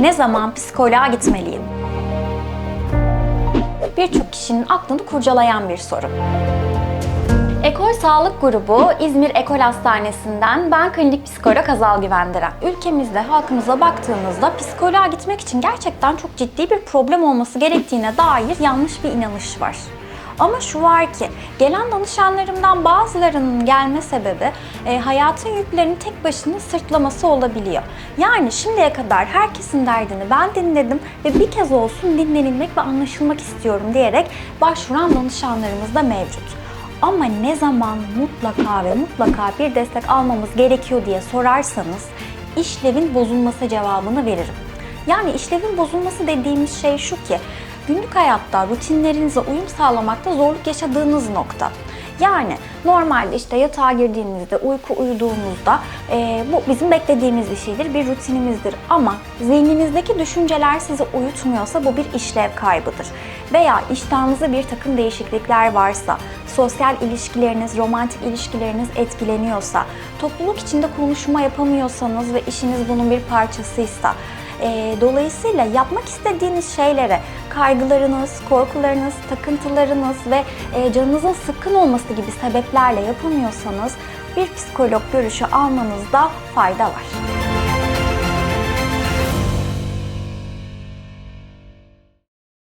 Ne zaman psikoloğa gitmeliyim? Birçok kişinin aklını kurcalayan bir soru. Ekol Sağlık Grubu İzmir Ekol Hastanesi'nden ben klinik psikolog Azal Güvendiren. Ülkemizde halkımıza baktığımızda psikoloğa gitmek için gerçekten çok ciddi bir problem olması gerektiğine dair yanlış bir inanış var. Ama şu var ki gelen danışanlarımdan bazılarının gelme sebebi e, hayatın yüklerini tek başına sırtlaması olabiliyor. Yani şimdiye kadar herkesin derdini ben dinledim ve bir kez olsun dinlenilmek ve anlaşılmak istiyorum diyerek başvuran danışanlarımız da mevcut. Ama ne zaman mutlaka ve mutlaka bir destek almamız gerekiyor diye sorarsanız işlevin bozulması cevabını veririm. Yani işlevin bozulması dediğimiz şey şu ki günlük hayatta rutinlerinize uyum sağlamakta zorluk yaşadığınız nokta. Yani normalde işte yatağa girdiğinizde, uyku uyuduğunuzda e, bu bizim beklediğimiz bir şeydir, bir rutinimizdir. Ama zihninizdeki düşünceler sizi uyutmuyorsa bu bir işlev kaybıdır. Veya iştahınızda bir takım değişiklikler varsa, sosyal ilişkileriniz, romantik ilişkileriniz etkileniyorsa, topluluk içinde konuşma yapamıyorsanız ve işiniz bunun bir parçasıysa, e, dolayısıyla yapmak istediğiniz şeylere kaygılarınız, korkularınız, takıntılarınız ve e, canınızın sıkkın olması gibi sebeplerle yapamıyorsanız bir psikolog görüşü almanızda fayda var.